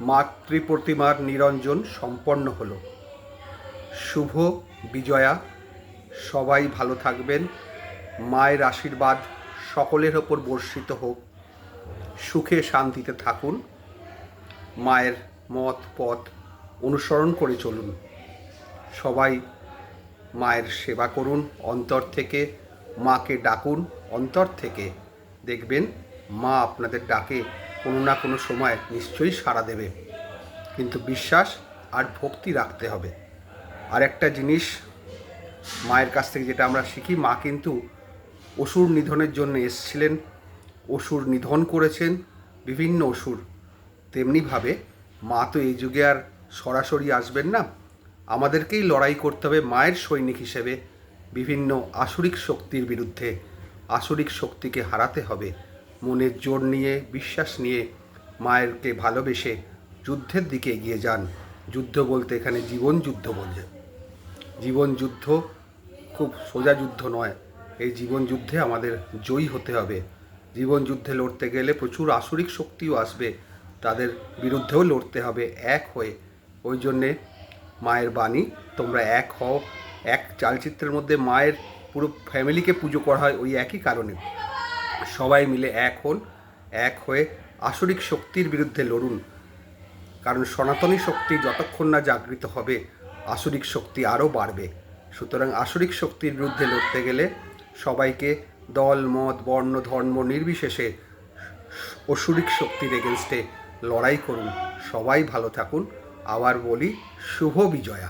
মাতৃপ্রতিমার নিরঞ্জন সম্পন্ন হলো। শুভ বিজয়া, সবাই ভালো থাকবেন। মায়ের আশীর্বাদ সকলের ওপর বর্ষিত হোক। সুখে শান্তিতে থাকুন। মায়ের মত পথ অনুসরণ করে চলুন। সবাই মায়ের সেবা করুন, অন্তর থেকে মাকে ডাকুন, অন্তর থেকে দেখবেন মা আপনাদের ডাকে। কোনো না কোনো সময় নিশ্চয়ই সাড়া দেবে। কিন্তু বিশ্বাস আর ভক্তি রাখতে হবে। আর একটা জিনিস মায়ের কাছ থেকে যেটা আমরা শিখি, মা কিন্তু অসুর নিধনের জন্য এসছিলেন, অসুর নিধন করেছেন, বিভিন্ন অসুর। তেমনিভাবে মা তো এই যুগে আর সরাসরি আসবেন না। আমাদেরকেই লড়াই করতে হবে মায়ের সৈনিক হিসেবে। বিভিন্ন আসরিক শক্তির বিরুদ্ধে আসরিক শক্তিকে হারাতে হবে। মনের জোর নিয়ে, বিশ্বাস নিয়ে মায়েরকে ভালোবেসে যুদ্ধের দিকে এগিয়ে যান। যুদ্ধ বলতে এখানে জীবন যুদ্ধ বলছে জীবন যুদ্ধ খুব সোজা যুদ্ধ নয়। এই জীবন যুদ্ধে আমাদের জয়ী হতে হবে। জীবন যুদ্ধে লড়তে গেলে প্রচুর আসরিক শক্তিও আসবে। তাদের বিরুদ্ধেও লড়তে হবে, এক হয়ে। ওই জন্যে মায়ের বাণী, তোমরা এক হও। এক চালচিত্রের মধ্যে মায়ের পুরো ফ্যামিলিকে পুজো করা হয় ওই একই কারণে। সবাই মিলে এক হন, এক হয়ে আসরিক শক্তির বিরুদ্ধে লড়ুন। কারণ সনাতনী শক্তি যতক্ষণ না জাগৃত হবে, আসরিক শক্তি আরও বাড়বে। সুতরাং আসরিক শক্তির বিরুদ্ধে লড়তে গেলে সবাইকে দল, মত, বর্ণ, ধর্ম নির্বিশেষে অসুরিক শক্তির এগেনস্টে লড়াই করুন। সবাই ভালো থাকুন। আবার বলি, শুভ বিজয়া।